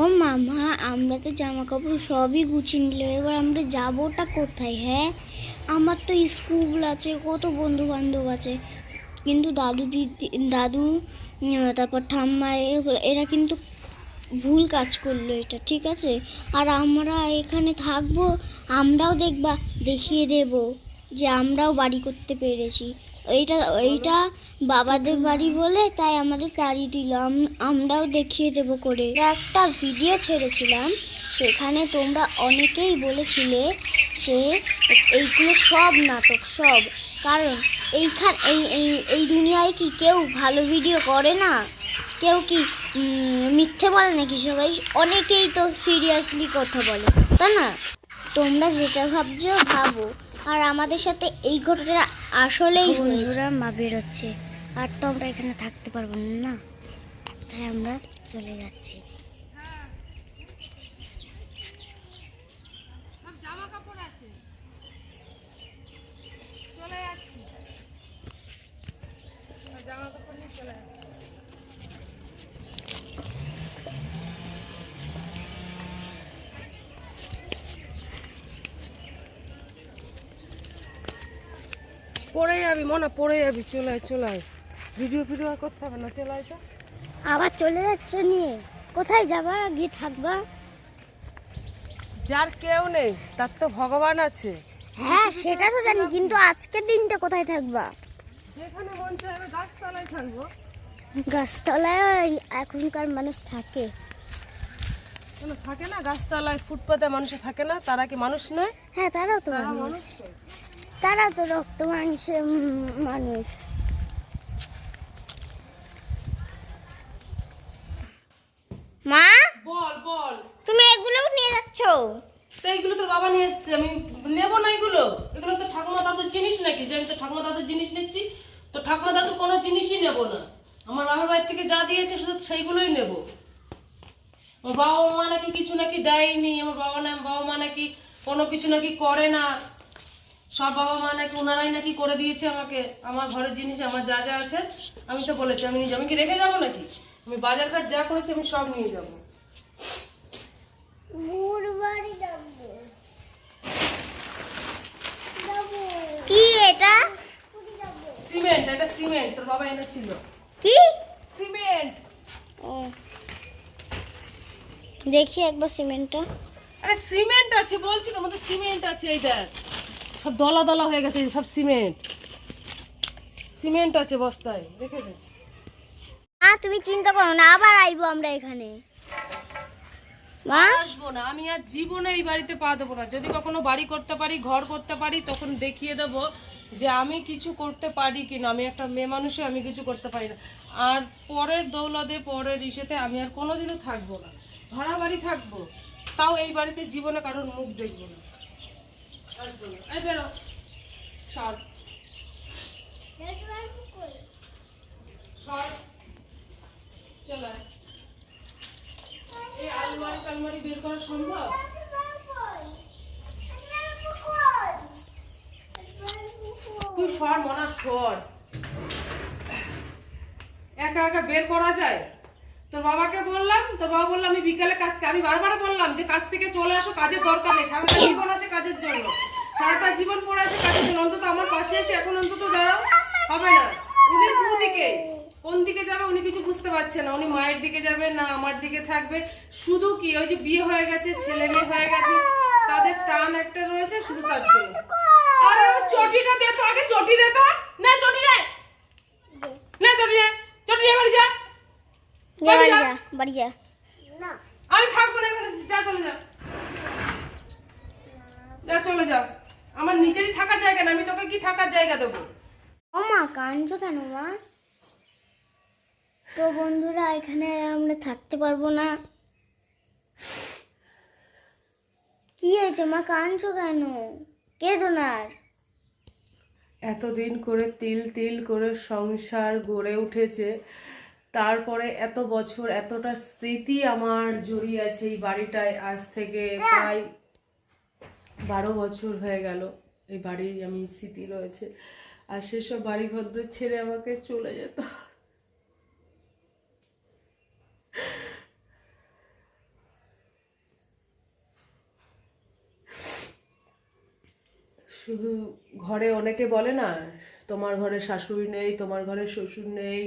ও মামা, আমরা তো জামা কাপড় সবই গুছিয়ে নিলাম। এবার আমরা যাবোটা কোথায় হ্যাঁ? আমার তো স্কুল আছে, কত বন্ধু বান্ধব আছে। কিন্তু দাদু দিদি, দাদু তারপর ঠাম্মা এরা কিন্তু ভুল কাজ করল এটা, ঠিক আছে? আর আমরা এখানে থাকব, আমরাও দেখবা, দেখিয়ে দেব যে আমরাও বাড়ি করতে পেরেছি। এইটা এইটা বাবাদের বাড়ি বলে, তাই আমাদের তাড়ি দিলাম আমরাও দেখিয়ে দেব করে। একটা ভিডিও ছেড়েছিলাম, সেখানে তোমরা অনেকেই বলেছিলে সে এইগুলো সব নাটক, সব। কারণ এইখান, এই এই এই দুনিয়ায় কি কেউ ভালো ভিডিও করে না? কেউ কি মিথ্যে বলে নাকি সবাই? অনেকেই তো সিরিয়াসলি কথা বলে, তাই না? তোমরা যেটা ভাবছ, ভাবো। আর আমাদের সাথে এই ঘটনাটা আসলেই বন্ধুরা মা বেরোচ্ছে। আর তো আমরা এখানে থাকতে পারব না। তাই আমরা চলে যাচ্ছি সব জামা কাপড় আছে চলে যাচ্ছি সব জামা কাপড় নিয়ে চলে যাচ্ছি পড়ে যাবি মনে পড়ে যাবি। চলে আয় চলে আয়। ভিডিও ফিডিও আর করতে হবে না চলে আয় তো। আবার চলে যাচ্ছে নিয়ে কোথায় যাবা? গিয়ে থাকবা। যার কেউ নেই তার তো ভগবান আছে। হ্যাঁ সেটা তো জানি কিন্তু আজকের দিনটা কোথায় থাকবা? যেখানে মন চাইবে গাছতলায় থাকব। গাছতলায় ওই এখনকার মানুষ থাকে। কোনো থাকে না গাছতলায় ফুটপাতে মানুষে থাকে না তারা কি মানুষ নয়? হ্যাঁ তারাও তো মানুষ। তারা তো রক্ত মাংসের মানুষ। মা? বল বল। তুমি এগুলো নিয়ে যাচ্ছ? তো এইগুলো তোর বাবা নিয়ে এসছে আমি নেব না এগুলো। এগুলো তো ঠাকুমা দাদুর জিনিস নাকি? যে আমি তো ঠাকুমা দাদুর জিনিস নিচ্ছি তো ঠাকুমা দাদুর কোনো জিনিসই নেব না। আমার বাবার বাড়ি থেকে যা দিয়েছে শুধু সেইগুলোই নেব। আমার বাবা মা নাকি কিছু নাকি দেয়নি আমার বাবা না বাবা মা নাকি কোনো কিছু নাকি করে না। সব বাবা মা নাকি ওনারাই নাকি করে দিয়েছে আমাকে। আমার ঘরের জিনিস আমার যা যা আছে আমি তো বলেছি আমি নিজে আমি কি রেখে যাব নাকি? আমি বাজার ঘাট যা করেছি আমি সব নিয়ে যাব। কি এটা? সিমেন্ট এটা সিমেন্ট তোর বাবা এনেছিল। কি? সিমেন্ট। ও। দেখি একবার সিমেন্টটা। আরে সিমেন্ট আছে বলছি তো আমাদের সিমেন্ট আছে এই দেখ। সব দলা দলা হয়ে গেছে সব সিমেন্ট। সিমেন্ট আছে বস্তায় দেখে মা তুমি চিন্তা করো না আবার আইবো আমরা এখানে। মা? আসব না আমি আর জীবনে এই বাড়িতে পা দেবো না। যদি কখনো বাড়ি করতে পারি ঘর করতে পারি তখন দেখিয়ে দেবো যে আমি কিছু করতে পারি কিনা। আমি একটা মেয়ে মানুষে আমি কিছু করতে পারি না। আর পরের দৌলতে পরের ইসেতে আমি আর কোনোদিনও থাকব না। ভাড়া বাড়ি থাকব তাও এই বাড়িতে জীবনে কারোর মুখ দেখব না। এই আলমারি টালমারি বের করা সম্ভব তুই সর, মনা, সর। একা একা বের করা যায়? তোর বাবাকে বললাম, তোর বাবা বললাম আমি বিকালে কাজ আমি বারবার বললাম যে, কাজ থেকে চলে আসো, কাজের দরকার নেই। সারাটা জীবন আছে কাজের জন্য। সারাটা জীবন পড়ে আছে কাজের জন্য। অন্তত আমার পাশে এসে এখন অন্তত দাঁড়াও। হবে না। উনি দুদিকে। কোন দিকে যাবে উনি কিছু বুঝতে পারছে না। উনি মায়ের দিকে যাবে না আমার দিকে থাকবে। শুধু কি, ওই যে বিয়ে হয়ে গেছে, ছেলে মেয়ে হয়ে গেছে, তাদের টান একটা রয়েছে শুধু তার জন্য। আরে, ও চটিটা দে তো, আগে চটি দে তো। না চটি নে না চটি নে চটি নে বাড়ি যা। বাড়ি যা। বাড়ি যা আমি থাকব না এখানে যা চলে যা। যা চলে যা। আমার নিজেরই থাকার জায়গা না আমি তোকে কি থাকার জায়গা দেবো? ও মা কাঁদছো কেন মা? তো বন্ধুরা এখানে আমরা থাকতে পারব না। কি হয়েছে মা কাঁদছো কেন? কেঁদো না এতদিন করে তিল তিল করে সংসার গড়ে উঠেছে। তারপরে এত বছর এতটা স্মৃতি আমার জড়িয়ে আছে এই বাড়িটায়। আজ থেকে প্রায় বারো বছর হয়ে গেল এই বাড়ির আমি স্মৃতি রয়েছে। আর সেসব বাড়িঘরদোর ছেড়ে আমাকে চলে যেত। শুধু ঘরে অনেকে বলে না, তোমার ঘরে শাশুড়ি নেই, তোমার ঘরে শ্বশুর নেই